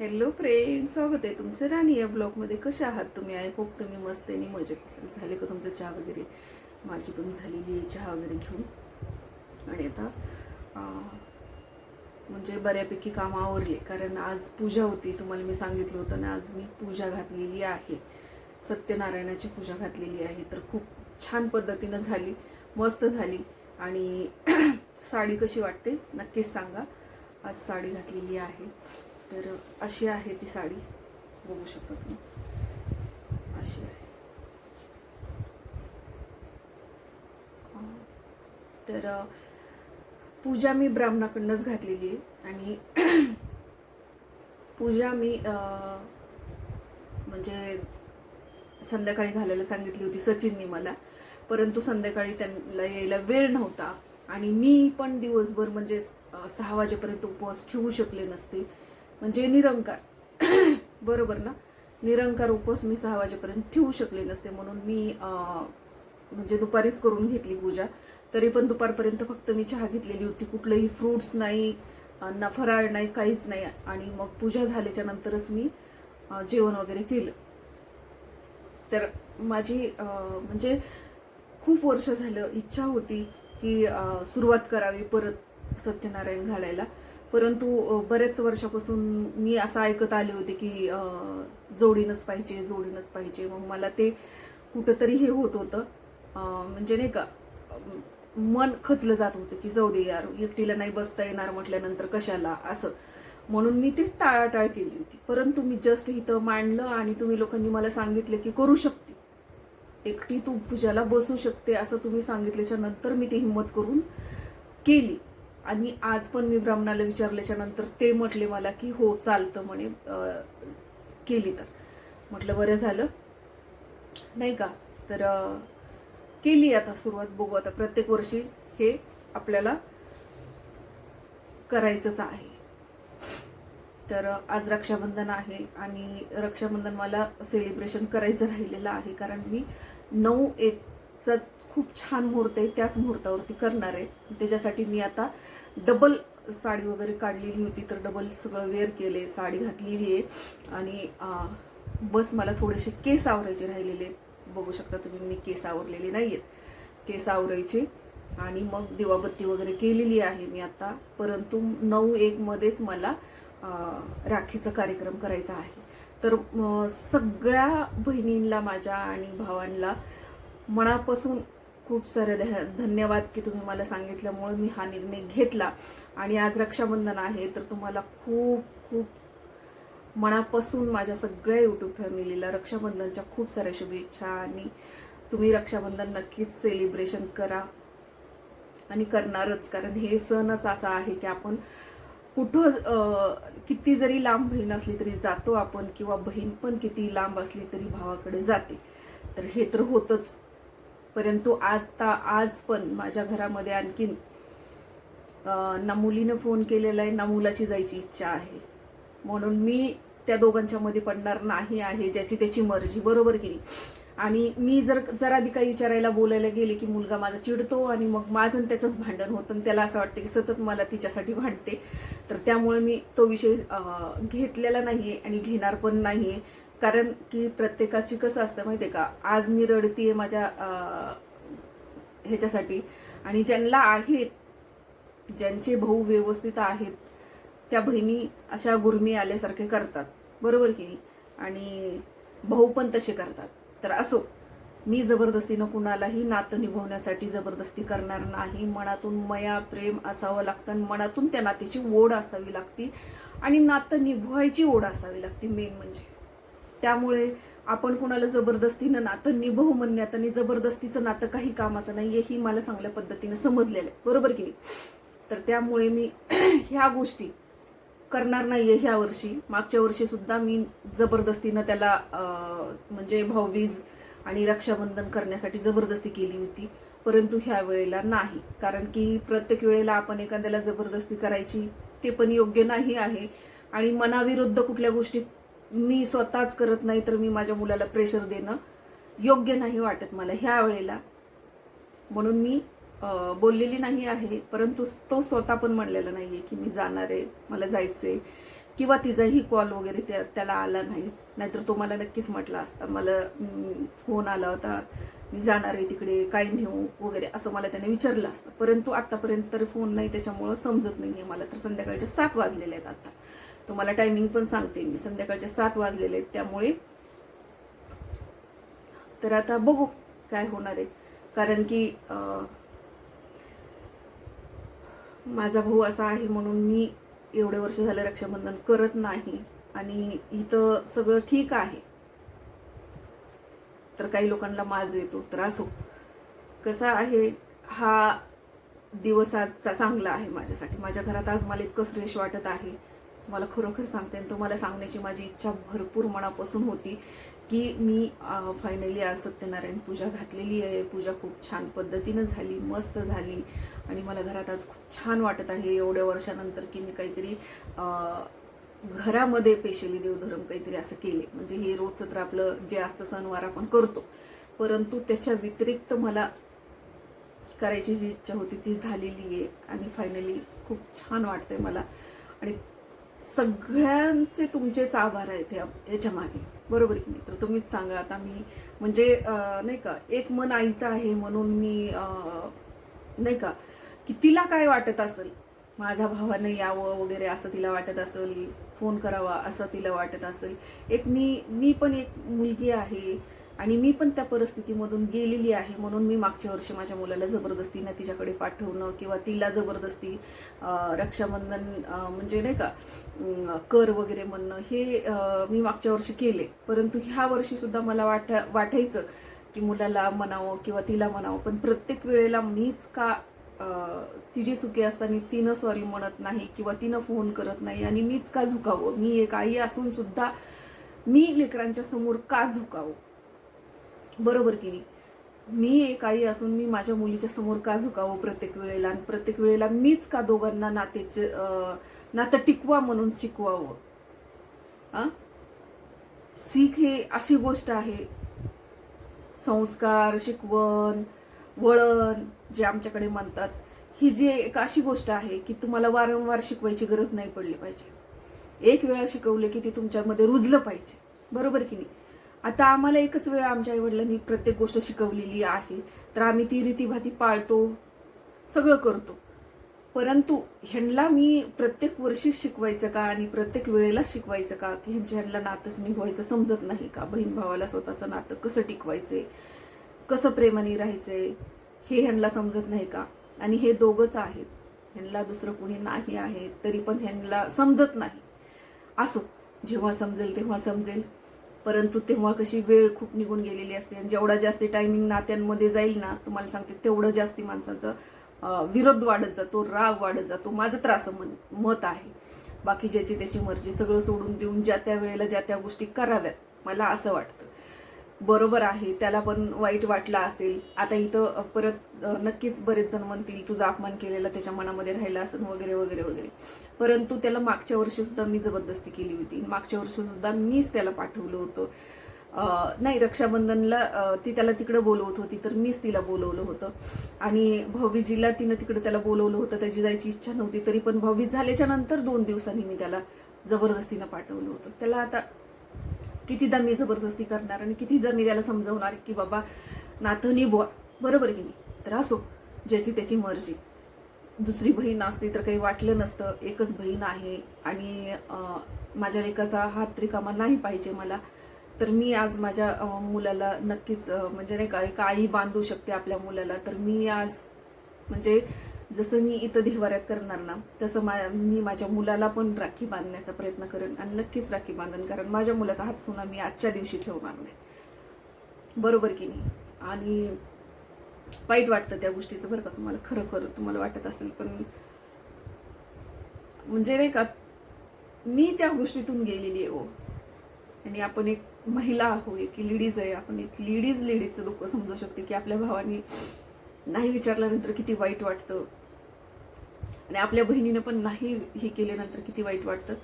Hello friend स्वागत आहे तुमचं राणी या ब्लॉगमध्ये कसे आहात तुम्ही? आय होप तुम्ही मस्त आणि मजेत असेल. झाले का तुमचं चहा वगैरे? माझी पण झालेली आहे चहा वगैरे घेऊन. आणि आता म्हणजे बऱ्यापैकी कामं आवरले. कारण आज पूजा होती तुम्हाला मी सांगितलं होतं ना आज मी पूजा घातलेली आहे. सत्यनारायणाची पूजा घातलेली आहे. तर खूप छान पद्धतीनं झाली मस्त झाली. आणि साडी कशी वाटते? नक्कीच सांगा. आज साडी घातलेली आहे. तर अशी आहे ती साडी. बघू शकता तुम्ही. अशी आहे. तर पूजा मी ब्राह्मणाकडनंच घातलेली आहे आणि पूजा मी म्हणजे संध्याकाळी घालायला सांगितली होती सचिननी मला. परंतु संध्याकाळी त्यांना यायला वेळ नव्हता आणि मी पण दिवसभर म्हणजे सहा वाजेपर्यंत उपवास ठेवू शकले नसते. म्हणजे निरंकार. बरोबर ना? निरंकार उपवास मी सहा वाजेपर्यंत ठेवू शकले नसते म्हणून मी म्हणजे दुपारीच करून घेतली पूजा. तरी पण दुपारपर्यंत फक्त मी चहा घेतलेली होती. कुठलंही फ्रूट्स नाही ना फराळ नाही काहीच नाही. आणि मग पूजा झाल्याच्या नंतरच मी जेवण वगैरे केलं. तर माझी म्हणजे खूप वर्ष झालं इच्छा होती की सुरुवात करावी परत सत्यनारायण घालायला. परंतु बरेच बऱ्याच वर्षापासून मी असं ऐकत आले होते की जोडीनंच पाहिजे जोडीनंच पाहिजे. मग मला ते कुठंतरी हे होत होतं. म्हणजे नाही का मन खचलं जात होतं की जाऊ दे यार एकटीला नाही बसता येणार म्हटल्यानंतर कशाला असं. म्हणून मी ते टाळाटाळ केली होती. परंतु मी जस्ट इथं मांडलं आणि तुम्ही लोकांनी मला सांगितलं की करू शकते. एकटी तू पूजाला बसू शकते असं तुम्ही सांगितल्याच्या नंतर मी ती हिंमत करून केली. आणि आज पण मी ब्राह्मणाला विचारल्याच्या नंतर ते म्हटले मला की हो चालतं म्हणे. केली तर. म्हटलं बरं झालं. नाही का? तर केली आता सुरुवात. बघू आता प्रत्येक वर्षी हे आपल्याला करायचंच आहे. तर आज रक्षाबंधन आहे आणि रक्षाबंधन मला सेलिब्रेशन करायचं राहिलेलं आहे. कारण मी नऊ एकचा खूप छान मुहूर्त आहे त्याच मुहूर्तावरती करणार आहे. त्याच्यासाठी मी आता डबल साडी वगैरे काढलेली होती तर डबल सगळं वेअर केले साडी घातलेली आहे. आणि बस मला थोडेसे केस आवरायचे राहिलेले आहेत. बघू शकता तुम्ही मी केस आवरलेले नाही आहेत केस आवरायचे. आणि मग दिवाबत्ती वगैरे केलेली आहे मी आता. परंतु नऊ एकमध्येच मला राखीचा कार्यक्रम करायचा आहे. तर सगळ्या बहिणींना माझ्या आणि भावांना मनापासून खूप सारे ध- धन्यवाद की तुम्ही मला सांगितल्यामुळे मी हा निर्णय घेतला. आणि आज रक्षाबंधन आहे तर तुम्हाला खूप खूप मनापासून माझ्या सगळ्या यूट्यूब फॅमिलीला रक्षाबंधनच्या खूप साऱ्या शुभेच्छा आणि तुम्ही रक्षाबंधन नक्कीच सेलिब्रेशन करा आणि करणारच. कारण हे सणच असा आहे की आपण कुठं किती जरी लांब बहीण असली तरी जातो आपण किंवा बहीण पण किती लांब असली तरी भावाकडे जाते. तर हे तर होतंच. परंतु आता आज पण माझ्या घरामध्ये आणखीन ना मुलीनं फोन केलेला आहे ना मुलाची जायची इच्छा आहे. म्हणून मी त्या दोघांच्या मध्ये पडणार नाही आहे ज्याची त्याची मर्जी. बरोबर की नाही? आणि मी जर जरा बी काही विचारायला बोलायला गेले की मुलगा माझा चिडतो आणि मग माझं त्याचंच भांडण होतं आणि त्याला असं वाटतं की सतत मला तिच्यासाठी भांडते. तर त्यामुळे मी तो विषय घेतलेला घेतलेला आहे आणि घेणार पण नाहीये. कारण की प्रत्येकाची कसं असतं माहितीये का? आज मी रडतीये माझ्या ह्याच्यासाठी. आणि ज्यांना आहेत ज्यांचे भाऊ व्यवस्थित आहेत त्या बहिणी अशा गुरमी आल्यासारखे करतात. बरोबर की नाही? आणि भाऊ पण तसे करतात. तर असो मी जबरदस्तीनं कुणालाही नातं निभवण्यासाठी जबरदस्ती करणार नाही. मनातून मया प्रेम असावं लागतं आणि मनातून त्या नात्याची ओढ असावी लागती. आणि नातं निभवायची ओढ असावी लागती मेन म्हणजे. त्यामुळे आपण कुणाला जबरदस्तीनं नातं निभवू म्हणण्यात आणि जबरदस्तीचं नातं काही कामाचं नाही ही मला चांगल्या पद्धतीने समजलेलं आहे. बरोबर की नाही? तर त्यामुळे मी ह्या गोष्टी करणार नाहीये ह्या वर्षी. मागच्या वर्षी सुद्धा मी जबरदस्तीनं त्याला म्हणजे भाऊबीज आणि रक्षाबंधन करण्यासाठी जबरदस्ती केली होती. परंतु ह्या वेळेला नाही. कारण की प्रत्येक वेळेला आपण एखाद्याला जबरदस्ती करायची ते पण योग्य नाही आहे. आणि मनाविरुद्ध कुठल्या गोष्टी मी स्वतःच करत नाही तर मी माझ्या मुलाला प्रेशर देणं योग्य नाही वाटत मला ह्या वेळेला. म्हणून मी बोललेली नाही आहे परंतु तो स्वतः पण म्हणलेला आहे की मी जाणार आहे मला जायचं आहे किंवा तिचाही कॉल वगैरे त्या त्याला आला नाही. नाहीतर तो मला नक्कीच म्हटला असता. मला फोन आला होता. मी जाणार आहे तिकडे काय नेऊ वगैरे असं मला त्याने विचारलं असतं. परंतु आत्तापर्यंत तर फोन नाही त्याच्यामुळं समजत नाही आहे मला. तर संध्याकाळच्या सात वाजलेले आहेत आत्ता तुम्हाला टायमिंग पण सांगते. मी संध्याकाळच्या सात वाजलेले आहेत त्यामुळे तर आता बघू काय होणार आहे. कारण की माझा भाऊ असा आहे म्हणून मी एवढे वर्ष झाले रक्षाबंधन करत नाही. आणि इथं सगळं ठीक आहे. तर काही लोकांना माज येतो तर असो कसा आहे हा दिवस आजचा चांगला आहे माझ्यासाठी. माझ्या घरात आज मला इतकं फ्रेश वाटत आहे. तुम्हाला खरोखर सांगते आणि तुम्हाला सांगण्याची माझी इच्छा भरपूर मनापासून होती की मी फायनली आज सत्यनारायण पूजा घातलेली आहे. पूजा खूप छान पद्धतीनं झाली मस्त झाली. आणि मला घरात आज खूप छान वाटत आहे. एवढ्या वर्षानंतर की मी काहीतरी घरामध्ये पेशली देवधर्म काहीतरी असं केले. म्हणजे हे रोजचं तर आपलं जे असतं सणवार आपण करतो. परंतु त्याच्या व्यतिरिक्त मला करायची जी इच्छा होती ती झालेली आहे. आणि फायनली खूप छान वाटतंय मला. आणि सगळ्यांचे तुमचेच आभार आहेत याच्या मागे. बरोबर की नाही? तर तुम्हीच सांगा. आता मी म्हणजे नाही का एक मन आईचं आहे म्हणून मी नाही का की तिला काय वाटत असेल? माझ्या भावानं यावं वगैरे असं तिला वाटत असेल? फोन करावा असं तिला वाटत असेल. एक मी मी पण एक मुलगी आहे आणि मी पण त्या परिस्थितीमधून गेलेली आहे म्हणून मी मागच्या वर्षी माझ्या मुलाला जबरदस्तीनं तिच्याकडे पाठवणं किंवा तिला जबरदस्ती रक्षाबंधन म्हणजे नाही का कर वगैरे म्हणणं हे मी मागच्या वर्षी केले. परंतु ह्या वर्षीसुद्धा मला वाट वाटायचं की मुलाला म्हणावं किंवा तिला म्हणावं. पण प्रत्येक वेळेला मीच का तिची चुकी असताना तिनं सॉरी म्हणत नाही किंवा तिनं फोन करत नाही आणि मीच का झुकावं? मी एक आई असून सुद्धा मी लेकरांच्या समोर का झुकावं? बरोबर की नाही? मी एक आई असून मी माझ्या मुलीच्या समोर का झुकावं प्रत्येक वेळेला? आणि प्रत्येक वेळेला मीच का दोघांना नातेचे नातं टिकवा म्हणून शिकवावं? आ? सीख हे अशी गोष्ट आहे. संस्कार शिकवण वळण जे आमच्याकडे म्हणतात ही जी एक अशी गोष्ट आहे की तुम्हाला वारंवार शिकवायची गरज नाही पडली पाहिजे. एक वेळा शिकवले की ती तुमच्यामध्ये रुजलं पाहिजे. बरोबर की नाही? आता आम्हाला एकच वेळा आमच्या आईवडिलांनी प्रत्येक गोष्ट शिकवलेली आहे. तर आम्ही ती रीतीभाती पाळतो सगळं करतो. परंतु ह्यांना मी प्रत्येक वर्षी शिकवायचं का आणि प्रत्येक वेळेला शिकवायचं का? की ह्यांच्या ह्यांना नातंच निभवायचं समजत नाही का? बहीण भावाला स्वतःचं नातं कसं टिकवायचं कसं प्रेमाने राहायचंय हे ह्यांना समजत नाही का? आणि हे दोघंच आहेत. ह्यांना दुसरं कुणी नाही आहे तरी पण ह्यांना समजत नाही. असो जेव्हा समजेल तेव्हा समजेल. परंतु तेव्हा कशी वेळ खूप निघून गेलेली असते आणि जेवढा जास्त टायमिंग नात्यांमध्ये जाईल ना तुम्हाला सांगते तेवढं जास्ती माणसाचं विरोध वाढत जातो राग वाढत जातो. माझं तर असं मत आहे. बाकी ज्याची त्याची मर्जी सगळं सोडून देऊन ज्या त्या वेळेला ज्या त्या गोष्टी कराव्यात मला असं वाटतं. बरोबर आहे त्याला पण वाईट वाटलं असेल. आता इथं परत नक्कीच बरेच जण म्हणतील तुझा अपमान केलेला त्याच्या मनामध्ये राहिला असून वगैरे वगैरे वगैरे. परंतु त्याला मागच्या वर्षीसुद्धा मी जबरदस्ती केली होती. मागच्या वर्षीसुद्धा मीच त्याला पाठवलं होतं. नाही रक्षाबंधनला ती त्याला तिकडं बोलवत होती तर मीच तिला बोलवलं होतं. आणि भाऊबीजीला तिनं तिकडं त्याला बोलवलं होतं त्याची जायची इच्छा नव्हती तरी पण भाऊबीज झाल्याच्यानंतर दोन दिवसांनी मी त्याला जबरदस्तीनं पाठवलं होतं. त्याला आता कितीदा मी जबरदस्ती करणार आणि कितीदा मी त्याला समजवणार की बाबा नाथनी निभवा बरोबर की नाही? तर असो ज्याची त्याची मर्जी. दुसरी बहीण असती तर काही वाटलं नसतं एकच बहीण आहे आणि माझ्या लेकाचा हात रिकामा नाही पाहिजे मला. तर मी आज माझ्या मुलाला नक्कीच म्हणजे नाही का एक आई बांधू शकते आपल्या मुलाला. तर मी आज म्हणजे जसं मी इथं देहवाऱ्यात करणार ना तसं मा मी माझ्या मुलाला पण राखी बांधण्याचा प्रयत्न करेन आणि नक्कीच राखी बांधेन कारण माझ्या मुलाचा हात सुना मी आजच्या दिवशी ठेवणार नाही. बरोबर की नाही? आणि वाईट वाटतं त्या गोष्टीचं बरं का तुम्हाला खरं खरं तुम्हाला वाटत असेल पण म्हणजे नाही का मी त्या गोष्टीतून गेलेली आहे हो. आणि आपण एक महिला आहो एक लेडीज आहे आपण एक लेडीज लेडीजचं दुःख समजू शकते की आपल्या भावाने नाही विचारल्यानंतर किती वाईट वाटतं? आणि आपल्या बहिणीनं पण नाही हे केल्यानंतर किती वाईट वाटतं?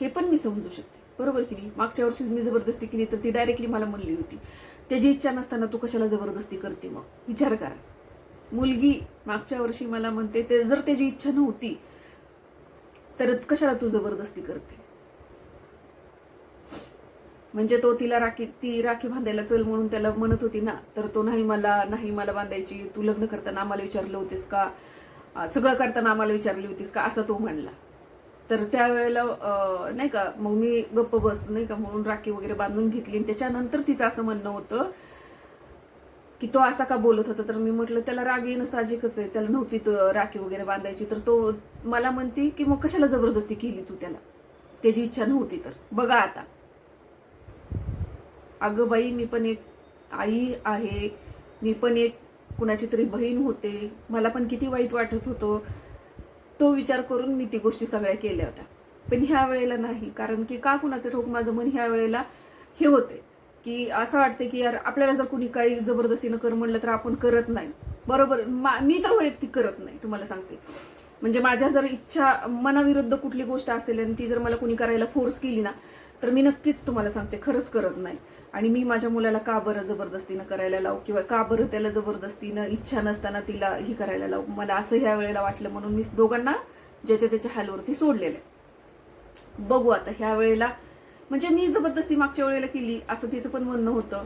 हे पण मी समजू शकते. बरोबर की नाही? मागच्या वर्षी मी जबरदस्ती केली तर ती डायरेक्टली मला म्हणली होती त्याची इच्छा नसताना तू कशाला जबरदस्ती करते मग? विचार करा. मुलगी मागच्या वर्षी मला म्हणते ते जर त्याची इच्छा नव्हती तर कशाला तू जबरदस्ती करते? म्हणजे तो तिला राखी ती राखी बांधायला चल म्हणून त्याला म्हणत होती ना तर तो नाही मला नाही मला बांधायची तू लग्न करताना आम्हाला विचारलं होतीस का? सगळं करताना आम्हाला विचारली होतीस का? असं तो म्हणला. तर त्यावेळेला नाही का मग मी गप्प बस नाही का म्हणून राखी वगैरे बांधून घेतली. आणि त्याच्यानंतर तिचं असं म्हणणं होतं की तो असा का बोलत होता? तर मी म्हटलं त्याला राग येणं साहजिकच आहे. त्याला नव्हती राखी वगैरे बांधायची. तर तो मला म्हणते की मग कशाला जबरदस्ती केली तू त्याला? त्याची इच्छा नव्हती तर. बघा आता. अगं बाई मी पण एक आई आहे. मी पण एक कुणाची तरी बहीण होते. मला पण किती वाईट वाटत होतं. तो विचार करून मी ती गोष्टी सगळ्या केल्या होत्या. पण ह्या वेळेला नाही. कारण की का कुणाचं ठोक माझं मन ह्या वेळेला हे होते? की असं वाटते की यार आपल्याला जर कुणी काही जबरदस्तीनं कर म्हणलं तर आपण करत नाही. बरोबर. मा- मी तर वैयक्तिक करत नाही तुम्हाला सांगते. म्हणजे माझ्या जर इच्छा मनाविरुद्ध कुठली गोष्ट असेल आणि ती जर मला कुणी करायला फोर्स केली ना तर मी नक्कीच तुम्हाला सांगते खरंच करत नाही. आणि मी माझ्या मुलाला का बरं जबरदस्तीनं करायला लावू किंवा का बरं त्याला जबरदस्तीनं इच्छा नसताना तिला ही करायला लावू? मला असं ह्या वेळेला वाटलं म्हणून मी दोघांना ज्याच्या त्याच्या हालवरती सोडलेलं आहे. बघू आता ह्या वेळेला म्हणजे मी जबरदस्ती मागच्या वेळेला केली असं तिचं पण म्हणणं होतं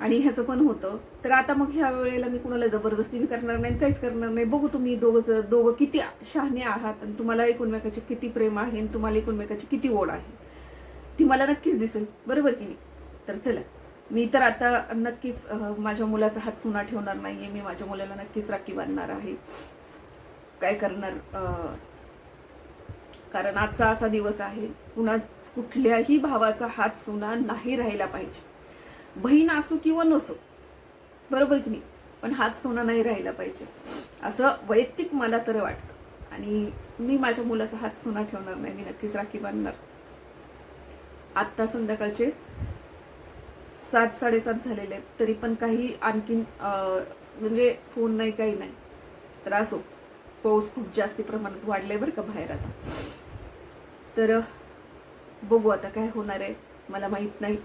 आणि ह्याचं पण होतं. तर आता मग ह्या वेळेला मी कुणाला जबरदस्ती बी करणार नाही काहीच करणार नाही. बघू तुम्ही दोघं दोघं किती शहाणे आहात आणि तुम्हाला एकूणमेकाचे किती प्रेम आहे आणि तुम्हाला एकूणमेकाची किती ओढ आहे. ती मला नक्कीच दिसेल. बरोबर की नाही? तर चला. मी तर आता नक्कीच माझ्या मुलाचा हात सुना ठेवणार नाहीये. मी माझ्या मुलाला नक्कीच राखी बांधणार आहे. काय करणार? कारण आजचा असा दिवस आहे. पुन्हा कुठल्याही भावाचा हात सुना नाही राहिला पाहिजे. बहीण असो किंवा नसो. बरोबर की नाही? पण हात सोना नाही राहिला पाहिजे. असं वैयक्तिक मला तर वाटतं. आणि मी माझ्या मुलाचा हात सुना ठेवणार नाही. मी नक्कीच राखी बांधणार. आत्ता संध्याकाळचे सात साडेसात झालेले आहेत. तरी पण काही आणखीन म्हणजे फोन नाही काही नाही. तर असो पाऊस खूप जास्ती प्रमाणात वाढलाय बरं का बाहेर आता. तर बघू आता काय होणार आहे. मला माहीत नाही.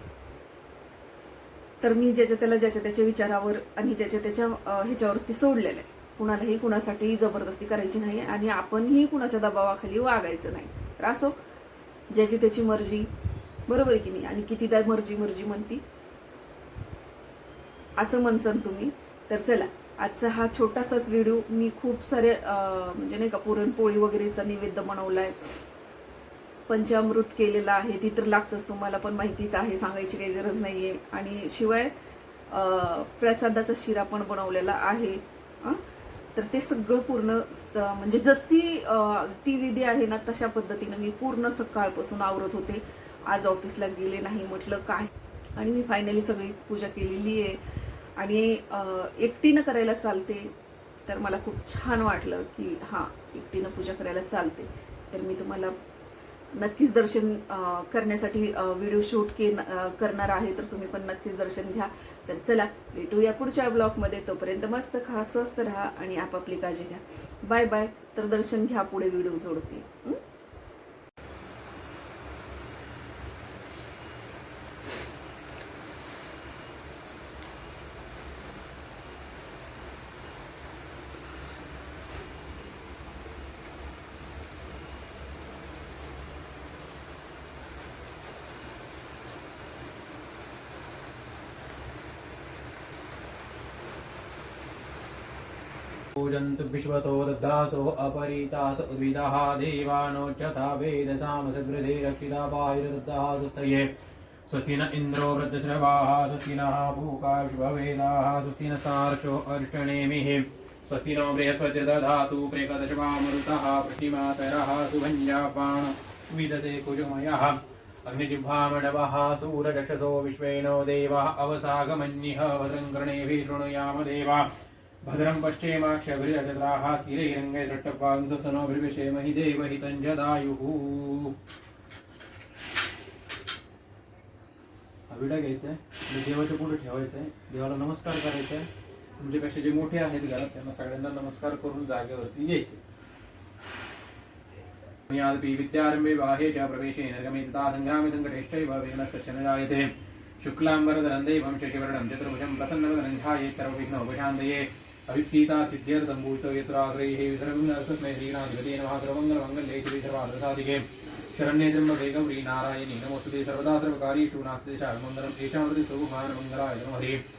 तर मी ज्याच्या त्याला ज्याच्या त्याच्या विचारावर आणि ज्याच्या त्याच्या ह्याच्यावरती सोडलेलं आहे. कुणालाही कुणासाठी जबरदस्ती करायची नाही आणि आपणही कुणाच्या दबावाखाली वागायचं नाही. तर असो ज्याची त्याची मर्जी बरोबर आहे की नाही? आणि कितीदा मर्जी मर्जी म्हणती. असं म्हणसान तुम्ही. तर चला आजचा हा छोटासाच व्हिडिओ मी खूप सारे म्हणजे नाही का पुरणपोळी वगैरेचा नैवेद्य बनवलाय. पंचामृत केलेलं आहे ती तर लागतंच तुम्हाला पण माहितीच आहे सांगायची काही गरज नाही आहे आणि शिवाय प्रसादाचा शिरा पण बनवलेला आहे. तर ते सगळं पूर्ण म्हणजे जशी अं, ती विधी आहे ना तशा पद्धतीनं मी पूर्ण सकाळपासून आवरत होते. आज ऑफिसला गेले नाही म्हटलं काय? आणि मी फायनली सगळी पूजा केलेली आहे. आणि एकटीनं करायला चालते तर मला खूप छान वाटलं की हां एकटीनं पूजा करायला चालते. तर मी तुम्हाला नक्कीच दर्शन करण्यासाठी व्हिडिओ शूट के करणार आहे तर तुम्ही पण नक्कीच दर्शन घ्या. तर चला भेटूया पुढच्या ब्लॉगमध्ये. तोपर्यंत मस्त खा स्वस्त राहा आणि आपापली काळजी घ्या. Bye bye. तर दर्शन घ्या पुढे व्हिडिओ जोडते. पूजन्तु विश्वतो दद्दासो अपरीतास उद्भिदः देवानोच्यथा वेदसामसगृधे रक्षिता बाहिरदत्तः सुस्तये स्वस्ति न इन्द्रो वृद्धश्रवाः स्वस्ति नः पूका विश्ववेदाः स्वस्ति न सार्चो अर्षणेमिः। स्वस्ति नो बृहस्पतिर्दधातु प्रेकदशवामरुतः प्रतिमातरः सुभञ्जापाण विदते कुजुमयः। अग्निजिह्वामडवः सूररक्षसो विश्वेनो देवः अवसागमन्यः भद्रं शृणुयाम देवा। भद्रं पश्चेमाक्षभिर्यजत्राः स्थिरैरङ्गै दृष्टपांसस्तनोभिर्विषेमहि देवहितञ्जदायुः। हा विडा घ्यायचा आहे. देवाच्या पुढे ठेवायचं आहे. देवाला नमस्कार करायचा आहे. तुमच्यापेक्षा जे मोठे आहेत घरात त्यांना सगळ्यांना नमस्कार करून जागेवरती यायचे. यादपि विद्यारम्भे बाह्ये प्रवेशे निर्गमितता संग्रामे सङ्ग्रामे सङ्कटेश्चैव जायते शुक्लाम्बरधरं दैवं शशिवर्णं चतुर्भुजं प्रसन्नवदनं ध्यायेत् सर्वविघ्नोपशान्तये। अभिप्सीता सिद्ध्यर्थं भूतो यत्राग्रैः विसर्गं नरस्मै श्रीनाथिपते नमः सर्वमङ्गलमङ्गल्ये शिवे सर्वार्थसाधिके शरण्ये त्र्यम्बके गौरी नारायणी नमोस्तुते सर्वदा सर्वकार्येषु नास्ति शामङ्गलम् एषामृति सुकुमार मङ्गलाय नमः हरिः